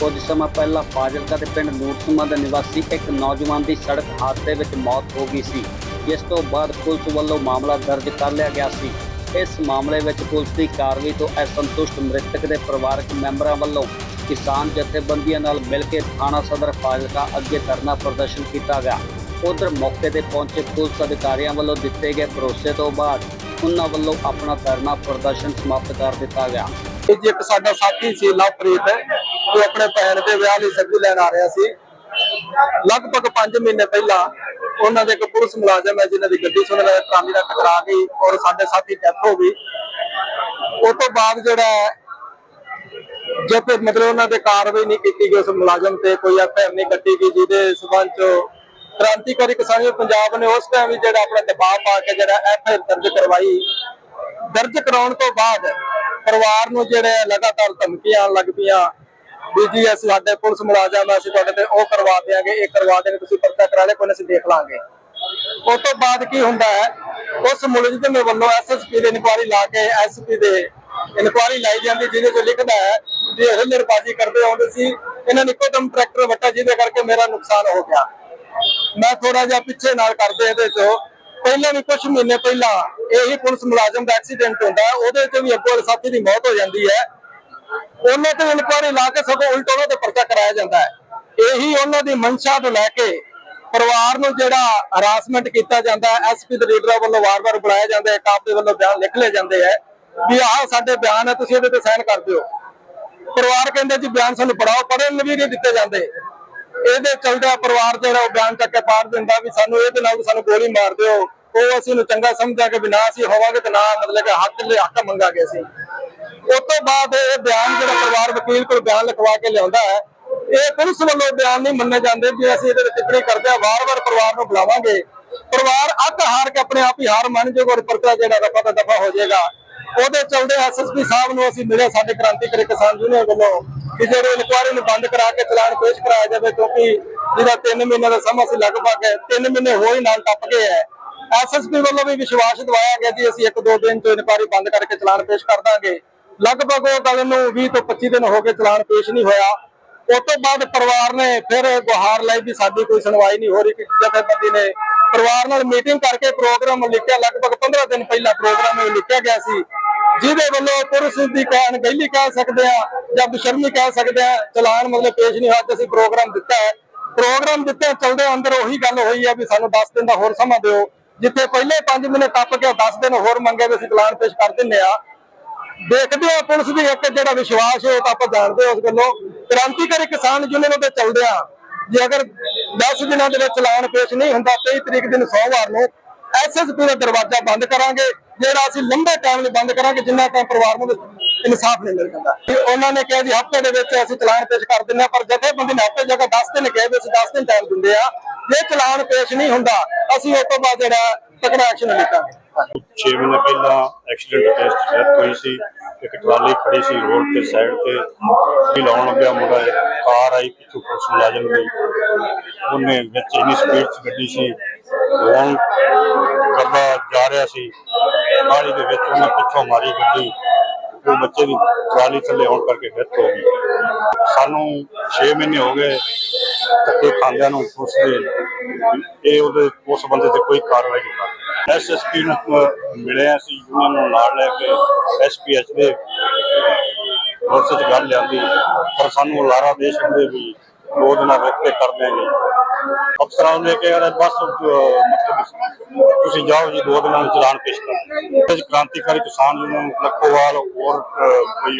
ਕੁਝ ਸਮਾਂ ਪਹਿਲਾਂ ਫਾਜ਼ਿਲਕਾ ਦੇ ਪਿੰਡ ਨੂਰਸਮਾ ਦੇ ਨਿਵਾਸੀ ਇੱਕ ਨੌਜਵਾਨ ਦੀ ਸੜਕ ਹਾਦਸੇ ਵਿੱਚ ਮੌਤ ਹੋ ਗਈ ਸੀ, ਜਿਸ ਤੋਂ ਬਾਅਦ ਪੁਲਿਸ ਵੱਲੋਂ ਮਾਮਲਾ ਦਰਜ ਕਰ ਲਿਆ ਗਿਆ ਸੀ। ਇਸ ਮਾਮਲੇ ਵਿੱਚ ਪੁਲਿਸ ਦੀ ਕਾਰਵਾਈ ਤੋਂ ਅਸੰਤੁਸ਼ਟ ਮ੍ਰਿਤਕ ਦੇ ਪਰਿਵਾਰਕ ਮੈਂਬਰਾਂ ਵੱਲੋਂ ਕਿਸਾਨ ਜਥੇਬੰਦੀਆਂ ਨਾਲ ਮਿਲ ਕੇ ਥਾਣਾ ਸਦਰ ਫਾਜ਼ਿਲਕਾ ਅੱਗੇ ਧਰਨਾ ਪ੍ਰਦਰਸ਼ਨ ਕੀਤਾ ਗਿਆ। ਉਧਰ ਮੌਕੇ ਤੇ ਪਹੁੰਚੇ ਪੁਲਿਸ ਅਧਿਕਾਰੀਆਂ ਵੱਲੋਂ ਦਿੱਤੇ ਗਏ ਭਰੋਸੇ ਤੋਂ ਬਾਅਦ ਉਹਨਾਂ ਵੱਲੋਂ ਆਪਣਾ ਧਰਨਾ ਪ੍ਰਦਰਸ਼ਨ ਸਮਾਪਤ ਕਰ ਦਿੱਤਾ ਗਿਆ। ਇਹ ਜੀ ਇੱਕ ਸਾਡਾ ਸਾਥੀ ਸੀ ਲਵਪ੍ਰੀਤ ਜੋ ਆਪਣੇ ਭੈਣ ਦੇ ਵਿਆਹ ਲਈ ਸਬਜ਼ੀ ਲੈਣ ਆ ਰਿਹਾ ਸੀ। ਲਗਭਗ 5 ਮਹੀਨੇ ਪਹਿਲਾਂ ਉਹਨਾਂ ਦੇ ਇੱਕ ਪੁਲਿਸ ਮੁਲਾਜ਼ਮ ਹੈ ਜਿਨ੍ਹਾਂ ਦੀ ਗੱਡੀ ਸੁਣ ਨਾਲ ਟਰਾਲੀ ਨਾਲ ਟਕਰਾ ਗਈ ਔਰ ਸਾਡੇ ਸਾਥੀ ਡੈਥ ਹੋ ਗਈ। ਉਸ ਤੋਂ ਬਾਅਦ ਜਿਹੜਾ ਹੈ, ਜਦ ਮਤਲਬ ਉਹਨਾਂ ਤੇ ਕਾਰਵਾਈ ਨਹੀਂ ਕੀਤੀ ਗਈ ਉਸ ਮੁਲਾਜ਼ਮ ਤੇ ਕੋਈ ਐਫਆਈਆਰ ਨਹੀਂ ਕੱਟੀ ਗਈ ਜਿਹਦੇ ਸਬੰਧ ਚ ਕ੍ਰਾਂਤੀਕਾਰੀ ਕਿਸਾਨੀ ਪੰਜਾਬ ਨੇ ਉਸ ਟਾਈਮ ਵੀ ਜਿਹੜਾ ਆਪਣਾ ਦਬਾਅ ਪਾ ਕੇ ਜਿਹੜਾ ਐਫਆਈਆਰ ਦਰਜ ਕਰਵਾਈ। ਦਰਜ ਕਰਾਉਣ ਤੋਂ ਬਾਅਦ ਪਰਿਵਾਰ ਨੂੰ ਜਿਹੜੇ ਲਗਾਤਾਰ ਧਮਕੀਆਂ ਆਉਣ ਲੱਗ ਪਈਆਂ ਵੀ ਜੀ ਅਸੀਂ ਸਾਡੇ ਪੁਲਿਸ ਮੁਲਾਜ਼ਮ ਅਸੀਂ ਤੁਹਾਡੇ ਤੇ ਉਹ ਕਰਵਾ ਦਿਆਂਗੇ, ਇਹ ਕਰਵਾ ਦੇਣਗੇ ਤੁਸੀਂ ਪਰਚਾ ਕਰਾ ਲਿਆ, ਕੋਈ ਅਸੀਂ ਦੇਖ ਲਾਂਗੇ। ਉਸ ਤੋਂ ਬਾਅਦ ਕੀ ਹੁੰਦਾ ਹੈ, ਉਸ ਮੁਲਜ਼ਮ ਦੇ ਵੱਲੋਂ ਐਸਐਸਪੀ ਦੇ ਇਨਕੁਆਰੀ ਲਾ ਕੇ ਐਸਪੀ ਦੇ ਇਨਕੁਆਰੀ ਲਾਈ ਜਾਂਦੀ, ਜਿਹਦੇ ਚ ਲਿਖਦਾ ਹੈ, ਵੀ ਇਹ ਨਿਰਬਾਜੀ ਕਰਦੇ ਆਉਂਦੇ ਸੀ, ਇਹਨਾਂ ਨੇ ਇੱਕੋਦਮ ਟਰੈਕਟਰ ਵੱਟਾ, ਜਿਹਦੇ ਕਰਕੇ ਮੇਰਾ ਨੁਕਸਾਨ ਹੋ ਗਿਆ। ਮੈਂ ਥੋੜਾ ਜਿਹਾ ਪਿੱਛੇ ਨਾਲ ਕਰਦੇ ਇਹਦੇ ਚੋਂ ਪਹਿਲਾਂ ਵੀ ਕੁਝ ਮਹੀਨੇ ਪਹਿਲਾਂ ਇਹੀ ਪੁਲਿਸ ਮੁਲਾਜ਼ਮ ਦਾ ਐਕਸੀਡੈਂਟ ਹੁੰਦਾ ਉਹਦੇ ਤੇ ਵੀ ਅੱਗੋਂ ਸਾਥੀ ਦੀ ਮੌਤ ਹੋ ਜਾਂਦੀ ਹੈ। ਉਹਨਾਂ ਤੇ ਇਨਕੁਆਰੀ ਲਾ ਕੇ ਸਗੋਂ ਉਲਟ ਉਹਨਾਂ ਤੇ ਪਰਚਾ ਕਰਾਇਆ ਜਾਂਦਾ ਹੈ। ਇਹੀ ਉਹਨਾਂ ਦੀ ਮਨਸ਼ਾ ਤੋਂ ਲੈ ਕੇ ਪਰਿਵਾਰ ਨੂੰ ਜਿਹੜਾ ਹਰਾਸਮੈਂਟ ਕੀਤਾ ਜਾਂਦਾ ਹੈ ਐਸਪੀ ਦੇ ਲੀਡਰਾਂ ਵੱਲੋਂ ਵਾਰ-ਵਾਰ ਬੁਲਾਇਆ ਜਾਂਦਾ ਹੈ ਕਾਪ ਦੇ ਵੱਲੋਂ ਬਿਆਨ ਲਿਖ ਲਏ ਜਾਂਦੇ ਹੈ ਵੀ ਆਹ ਸਾਡੇ ਬਿਆਨ ਹੈ, ਤੁਸੀਂ ਇਹਦੇ ਤੇ ਸਾਈਨ ਕਰ ਦਿਓ। ਪਰਿਵਾਰ ਕਹਿੰਦੇ ਜੀ ਬਿਆਨ ਸਾਨੂੰ ਪੜਾਓ ਪੜਨ ਵੀ ਨਹੀਂ ਦਿੱਤੇ ਜਾਂਦੇ। ਇਹਦੇ ਚਲਦਾ ਪਰਿਵਾਰ ਜਿਹੜਾ ਉਹ ਬਿਆਨ ਚੱਕ ਕੇ ਪਾੜ ਦਿੰਦਾ ਵੀ ਸਾਨੂੰ ਇਹਦੇ ਨਾਲ ਸਾਨੂੰ ਗੋਲੀ ਮਾਰ ਦਿਓ। ਉਹ ਅਸੀਂ ਨੂੰ ਚੰਗਾ ਸਮਝਾਂਗੇ ਵੀ ਨਾ ਅਸੀਂ ਹੋਵਾਂਗੇ ਤੇ ਨਾ ਮਤਲਬ ਕਿ ਹੱਕ ਲਈ ਹੱਕ ਮੰਗਾਂਗੇ ਅਸੀਂ। ਉਸ ਤੋਂ ਬਾਅਦ ਇਹ ਬਿਆਨ ਜਿਹੜਾ ਪਰਿਵਾਰ ਵਕੀਲ ਕੋਲ ਬਿਆਨ ਲਿਖਵਾ ਕੇ ਲਿਆਉਂਦਾ ਹੈ, ਇਹ ਪੁਲਿਸ ਵੱਲੋਂ ਬਿਆਨ ਨਹੀਂ ਮੰਨੇ ਜਾਂਦੇ ਵੀ ਅਸੀਂ ਇਹਦੇ ਵਿੱਚ ਟਿੱਪਣੀ ਕਰਦੇ ਆ ਵਾਰ-ਵਾਰ ਪਰਿਵਾਰ ਨੂੰ ਬੁਲਾਵਾਂਗੇ। ਪਰਿਵਾਰ ਅੱਕ ਹਾਰ ਕੇ ਆਪਣੇ ਆਪ ਹੀ ਹਾਰ ਮੰਨ ਜਾਊਗਾ ਔਰ ਪਰਚਾ ਜਿਹੜਾ ਰਫਾ ਦਾ ਦਫਾ ਹੋ ਜਾਏਗਾ। ਉਹਦੇ ਚਲਦੇ ਐਸਐਸਪੀ ਸਾਹਿਬ ਨੂੰ ਅਸੀਂ ਮਿਲੇ ਸਾਡੇ ਕ੍ਰਾਂਤੀਕਾਰੀ ਕਿਸਾਨ ਯੂਨੀਅਨ ਵੱਲੋਂ। ਕਿ ਜਿਹੜੇ ਇਨਕੁਆਰੀ ਨੂੰ ਬੰਦ ਕਰਾ ਕੇ ਚਲਾਨ ਪੇਸ਼ ਕਰਾਇਆ ਜਾਵੇ, ਕਿਉਂਕਿ ਜਿਹਦਾ 3 ਮਹੀਨੇ ਦਾ ਸਮਾਂ ਸੀ ਲਗਭਗ 3 ਮਹੀਨੇ ਹੋ ਨਾਲ ਟੱਪ ਗਏ ਹੈ। ਐਸਐਸਪੀ ਵੱਲੋਂ ਵੀ ਵਿਸ਼ਵਾਸ ਦਿਵਾਇਆ ਗਿਆ ਜੀ, ਅਸੀਂ ਇੱਕ ਦੋ ਦਿਨ ਤੋਂ ਇਨਕੁਆਰੀ ਬੰਦ ਕਰਕੇ ਚਲਾਨ ਪੇਸ਼ ਕਰ ਦਾਂਗੇ। ਲਗਭਗ ਉਹ ਗੱਲ ਨੂੰ 20 ਤੋਂ 25 ਦਿਨ ਹੋ ਗਏ ਚਲਾਨ ਪੇਸ਼ ਨਹੀਂ ਹੋਇਆ। ਉਸ ਤੋਂ ਬਾਅਦ ਪਰਿਵਾਰ ਨੇ ਫਿਰ ਗੁਹਾਰ ਲਈ ਵੀ ਸਾਡੀ ਕੋਈ ਸੁਣਵਾਈ ਨਹੀਂ ਹੋ ਰਹੀ, ਕਿ ਜਥੇਬੰਦੀ ਨੇ ਪਰਿਵਾਰ ਨਾਲ ਮੀਟਿੰਗ ਕਰਕੇ ਪ੍ਰੋਗਰਾਮ ਲਿਖਿਆ। ਲਗਭਗ 15 ਦਿਨ ਪਹਿਲਾਂ ਪ੍ਰੋਗਰਾਮ ਲਿਖਿਆ ਗਿਆ ਸੀ। ਜਿਹਦੇ ਵੱਲੋਂ ਪੁਲਿਸ ਦੀ ਕਹਿਣ ਗਹਿਲੀ ਕਹਿ ਸਕਦੇ ਆ ਜਾਂ ਬਸ਼ਰਮੀ ਕਹਿ ਸਕਦੇ ਆ ਚਲਾਨ ਮਤਲਬ ਪੇਸ਼ ਨਹੀਂ ਹੋਇਆ ਤੇ ਅਸੀਂ ਪ੍ਰੋਗਰਾਮ ਦਿੱਤਾ ਹੈ। ਪ੍ਰੋਗਰਾਮ ਦਿੱਤੇ ਚਲਦੇ ਅੰਦਰ ਉਹੀ ਗੱਲ ਹੋਈ ਹੈ ਵੀ ਸਾਨੂੰ 10 ਦਿਨ ਦਾ ਹੋਰ ਸਮਾਂ ਦਿਓ, ਜਿੱਥੇ ਪਹਿਲੇ 5 ਮਹੀਨੇ ਟੱਪ ਕੇ 10 ਦਿਨ ਹੋਰ ਮੰਗੇ ਵੀ ਅਸੀਂ ਚਲਾਨ ਪੇਸ਼ ਕਰ ਦਿੰਨੇ ਆ। ਦੇਖਦੇ ਆ ਪੁਲਿਸ ਦੀ ਇੱਕ ਜਿਹੜਾ ਵਿਸ਼ਵਾਸ ਹੈ ਉਹ ਤਾਂ ਆਪਾਂ ਜਾਣਦੇ ਹਾਂ ਉਸ ਗੱਲੋਂ ਕ੍ਰਾਂਤੀਕਾਰੀ ਕਿਸਾਨ ਯੂਨੀਅਨ ਦੇ ਚੱਲਦੇ ਆ। ਜੇ ਅਗਰ 10 ਦਿਨਾਂ ਦੇ ਵਿੱਚ ਚਲਾਨ ਪੇਸ਼ ਨਹੀਂ ਹੁੰਦਾ 23 ਤਰੀਕ ਦਿਨ ਸੋਮਵਾਰ ਨੂੰ ਐਸਐਸਪੀ ਦਾ ਦਰਵਾਜ਼ਾ ਬੰਦ ਕਰਾਂਗੇ, ਜਿਹੜਾ ਅਸੀਂ ਲੰਬੇ ਟਾਈਮ ਲਈ ਬੰਦ ਕਰਾਂਗੇ, ਜਿੰਨਾ ਟਾਈਮ ਪਰਿਵਾਰ ਨੂੰ ਇਨਸਾਫ ਨਹੀਂ ਮਿਲ ਜਾਂਦਾ ਉਹਨਾਂ ਨੇ ਕਿਹਾ ਜੀ, ਹਫ਼ਤੇ ਦੇ ਵਿੱਚ ਅਸੀਂ ਚਲਾਨ ਪੇਸ਼ ਕਰ ਦਿੰਦੇ ਆ ਪਰ ਜਥੇਬੰਦੀ ਨੇ ਹਫ਼ਤੇ ਜਗ੍ਹਾ 10 ਦਿਨ ਕਹੇ ਵੀ ਅਸੀਂ 10 ਦਿਨ ਟਾਈਮ ਦਿੰਦੇ ਆ ਜੇ ਚਲਾਨ ਪੇਸ਼ ਨਹੀਂ ਹੁੰਦਾ, ਅਸੀਂ ਉਸ ਤੋਂ ਬਾਅਦ ਜਿਹੜਾ ਤਕੜਾ ਐਕਸ਼ਨ ਲਿਖਾਂਗੇ। 6 ਮਹੀਨੇ ਪਹਿਲਾਂ ਐਕਸੀਡੈਂਟ ਕੇਸ ਡੈਥ ਹੋਈ ਸੀ, ਇੱਕ ਟਰਾਲੀ ਖੜੀ ਸੀ ਰੋਡ ਤੇ ਸਾਈਡ ਤੇ ਵੀ ਲਾਉਣ ਲੱਗਿਆ ਮੁੰਡਾ ਕਾਰ ਆਈ, ਪਿੱਛੋਂ ਪੁਲਿਸ ਮੁਲਾਜ਼ਮ ਦੀ। ਉਹਨੇ ਵਿੱਚ ਇੰਨੀ ਸਪੀਡ ਚ ਗੱਡੀ ਸੀ ਰੋਂਗ ਕਰਦਾ ਜਾ ਰਿਹਾ ਸੀ। ਗਾੜੀ ਦੇ ਵਿੱਚ ਉਹਨੇ ਪਿੱਛੋਂ ਮਾਰੀ ਗੱਡੀ। ਉਹ ਬੱਚੇ ਦੀ ਟਰਾਲੀ ਥੱਲੇ ਆਉਣ ਕਰਕੇ ਡੈਥ ਹੋ ਗਈ। ਸਾਨੂੰ 6 ਮਹੀਨੇ ਹੋ ਗਏ ਧੱਕੇ ਖਾਂਦਿਆਂ ਨੂੰ ਪੁਲਿਸ ਦੇ ਇਹ ਉਹਦੇ ਉਸ ਬੰਦੇ ਤੇ ਕੋਈ ਕਾਰਵਾਈ ਨਹੀਂ ਕਰ ਐਸਐਸਪੀ ਨੂੰ ਮਿਲਿਆ ਸੀ ਹਾਂ ਉਹਨਾਂ ਨੂੰ ਨਾਲ ਲੈ ਕੇ ਐਸਪੀਐਚ ਦੇ ਪੁਲਿਸ ਚ ਗੱਲ ਲਿਆਂਦੀ। ਪਰ ਸਾਨੂੰ ਲਾਰਾ ਦੇ ਸਕਦੇ ਵੀ ਦੋ ਦਿਨਾਂ ਰੁਕ ਕੇ ਕਰ ਅਫਸਰਾਂ ਨੂੰ ਲੈ ਕੇ ਯਾਰ ਬਸ ਮਤਲਬ ਤੁਸੀਂ ਜਾਓ ਜੀ, ਦੋ ਦਿਨਾਂ ਵਿੱਚ ਚਲਾਨ ਪੇਸ਼ ਕਰ ਦਿਓ। ਕ੍ਰਾਂਤੀਕਾਰੀ ਕਿਸਾਨ ਯੂਨੀਅਨ, ਲੱਖੋਵਾਲ ਹੋਰ ਕੋਈ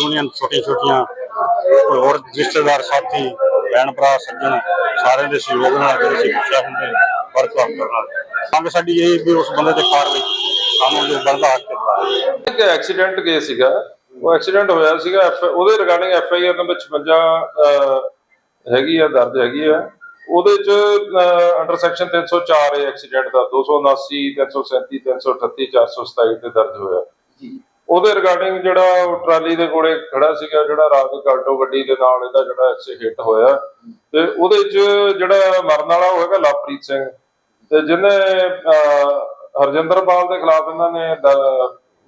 ਯੂਨੀਅਨ ਛੋਟੀਆਂ ਛੋਟੀਆਂ ਕੋਈ ਹੋਰ ਰਿਸ਼ਤੇਦਾਰ, ਸਾਥੀ ਭੈਣ ਭਰਾ ਸੱਜਣ, ਸਾਰਿਆਂ ਦੇ ਸਹਿਯੋਗ ਨਾਲ ਫਿਰ ਅਸੀਂ ਪੁੱਛਿਆ ਹੁੰਦੇ ਵਰਕ ਕੰਮ ਕਰਨਾ ਮੰਗ ਸਾਡੀ ਇਹ ਵੀ ਉਸ ਬੰਦੇ ਤੇ ਕਾਰਵਾਈ ਸਾਨੂੰ ਜੋ ਬਣਦਾ ਹੱਕ ਦਿੱਤਾ ਇੱਕ ਐਕਸੀਡੈਂਟ ਕੇਸ ਸੀਗਾ, ਉਹ ਐਕਸੀਡੈਂਟ ਹੋਇਆ ਸੀਗਾ ਉਹਦੇ regarding F I R number 56 ਹੈਗੀ ਆ ਦਰਜ ਹੈਗੀ ਆ। ਉਹਦੇ ਚ ਅੰਡਰ ਸੈਕਸ਼ਨ 304 ਹੈ ਐਕਸੀਡੈਂਟ ਦਾ 279 337 338 427 ਤੇ ਦਰਜ ਹੋਇਆ। ਉਹਦੇ ਰਿਗਾਰਡਿੰਗ ਜਿਹੜਾ ਟਰਾਲੀ ਦੇ ਕੋਲੇ ਖੜਾ ਸੀਗਾ ਜਿਹੜਾ ਰਾਤ ਕਾਲਟੋ ਗੱਡੀ ਦੇ ਨਾਲ ਇਹਦਾ ਜਿਹੜਾ ਐਕਸੀਡੈਂਟ ਹੋਇਆ। ਤੇ ਉਹਦੇ ਚ ਜਿਹੜਾ ਮਰਨ ਵਾਲਾ ਉਹ ਹੈਗਾ ਲਵਪ੍ਰੀਤ ਸਿੰਘ। ਤੇ ਜਿਹਨੇ ਹਰਜਿੰਦਰਪਾਲ ਦੇ ਖਿਲਾਫ ਇਹਨਾਂ ਨੇ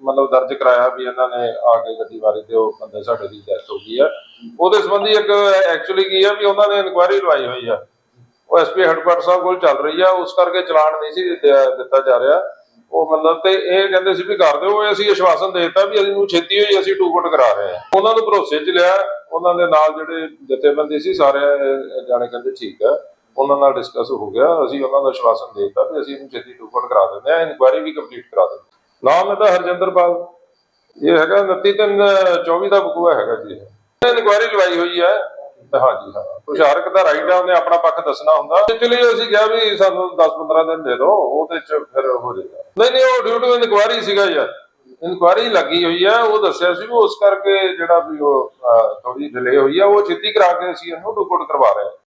ਮਤਲਬ ਦਰਜ ਕਰਾਇਆ ਵੀ ਇਹਨਾਂ ਨੇ ਆ ਕੇ ਗੱਡੀ ਮਾਰੀ ਤੇ ਉਹ ਬੰਦੇ ਸਾਡੇ ਦੀ ਡੈਥ ਹੋ ਗਈ ਹੈ ਉਹਦੇ ਸੰਬੰਧੀ ਇੱਕ ਐਕਚੁਅਲੀ ਕੀ ਆ ਵੀ ਉਹਨਾਂ ਨੇ ਇਨਕੁਆਇਰੀ ਲਵਾਈ ਹੋਈ ਆ। ਉਹ ਐਸਪੀ ਹੈਡਕੁਆਟਰ ਸਾਹਿਬ ਕੋਲ ਚੱਲ ਰਹੀ ਆ, ਉਸ ਕਰਕੇ ਚਲਾਨ ਨਹੀਂ ਸੀ ਦਿੱਤਾ ਜਾ ਰਿਹਾ। ਉਹ ਮਤਲਬ ਤੇ ਇਹ ਕਹਿੰਦੇ ਸੀ ਵੀ ਕਰ ਦਿਓ ਅਸੀਂ ਆਸ਼ਵਾਸਨ ਦੇ ਵੀ ਅਸੀਂ ਨੂੰ ਛੇਤੀ ਹੋਈ ਅਸੀਂ ਟੂਕਟ ਕਰਾ ਰਹੇ ਹਾਂ ਉਹਨਾਂ ਨੂੰ ਭਰੋਸੇ 'ਚ ਲਿਆ, ਉਹਨਾਂ ਦੇ ਨਾਲ ਜਿਹੜੇ ਜਥੇਬੰਦੀ ਸੀ, ਸਾਰੇ ਜਾਣੇ ਕਹਿੰਦੇ ਠੀਕ ਆ। ਉਹਨਾਂ ਨਾਲ ਡਿਸਕਸ ਹੋ ਗਿਆ, ਅਸੀਂ ਉਹਨਾਂ ਦਾ ਆਸ਼ਵਾਸਨ ਦੇਤਾ ਵੀ ਅਸੀਂ ਇਹਨੂੰ ਛੇਤੀ ਟੂਕਟ ਕਰਾ ਦਿੰਦੇ ਆ ਇਨਕੁਆਇਰੀ ਵੀ ਕੰਪਲੀਟ ਕਰਾ ਦਿੰਦੇ ਨਾਮ ਇਹਦਾ ਹਰਜਿੰਦਰ ਪਾਲ ਇਹ ਹੈਗਾ 29 ਤਿੰਨ 24 ਦਾ ਬਕੂਆ ਹੈਗਾ ਜੀ ਇਨਕੁਆਇਰੀ ਲਵਾਈ ਹੋਈ ਹੈ। ਤੇ ਹਾਂਜੀ, ਹਾਂ। ਹੁਸ਼ਿਆਰਕ ਦਾ ਰਾਈਟ ਆ, ਉਹਨੇ ਆਪਣਾ ਪੱਖ ਦੱਸਣਾ ਹੁੰਦਾ। ਐਕਚੁਅਲੀ ਅਸੀਂ ਕਿਹਾ ਵੀ ਸਾਨੂੰ 10-15 ਦਿਨ ਦੇ ਦਿਓ, ਉਹਦੇ ਚ ਫਿਰ ਹੋ ਜਾਏਗਾ। ਨਹੀਂ ਨਹੀਂ, ਉਹ ਡਿਊਟੀ ਇਨਕੁਆਇਰੀ ਸੀਗਾ ਯਾਰ ਇਨਕੁਆਇਰੀ ਲੱਗੀ ਹੋਈ ਹੈ ਉਹ ਦੱਸਿਆ ਸੀ ਵੀ ਉਸ ਕਰਕੇ ਜਿਹੜਾ ਵੀ ਉਹ ਥੋੜੀ ਡਿਲੇ ਹੋਈ ਹੈ ਉਹ ਛੇਤੀ ਕਰਾ ਕੇ ਅਸੀਂ ਇਹਨੂੰ ਰਿਪੋਰਟ ਕਰਵਾ ਰਹੇ ਹਾਂ।